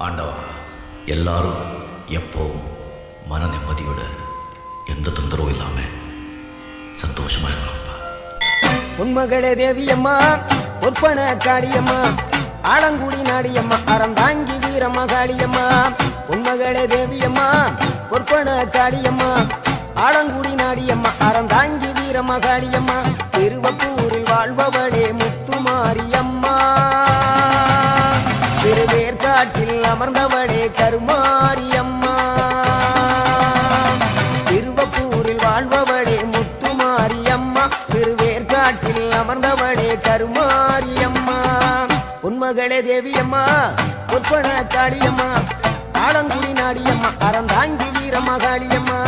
ஆண்டவா எல்லாரும் எப்போவும் மன நிம்மதியோட எந்த தொந்தரவும் இல்லாமல் சந்தோஷமாக இருக்கணும்ப்பா. உண்மகளே தேவியம்மா ஒற்பன காளியம்மா ஆலங்குடி நாடியம்மா அறந்தாங்கி வீரம்மா காளியம்மா உண்மகளே தேவியம்மா ஒற்பன காளியம்மா ஆலங்குடி நாடியம்மா அறந்தாங்கி வீரம்மா காளியம்மா திருவப்பூரில் வாழ்பவளே முத்துமாரியம்மா. திருவேற்காட்டில் அமர்ந்தவளே கருமாரியம்மா. திருவப்பூரில் வாழ்பவளே முத்துமாரியம்மா. திருவேற்காட்டில் அமர்ந்தவளே கருமாரியம்மா. உன்மகளே தேவியம்மா உற்பன காளியம்மா ஆலங்குடி நாடியம்மா அறந்தாங்கி வீரமகாளியம்மா.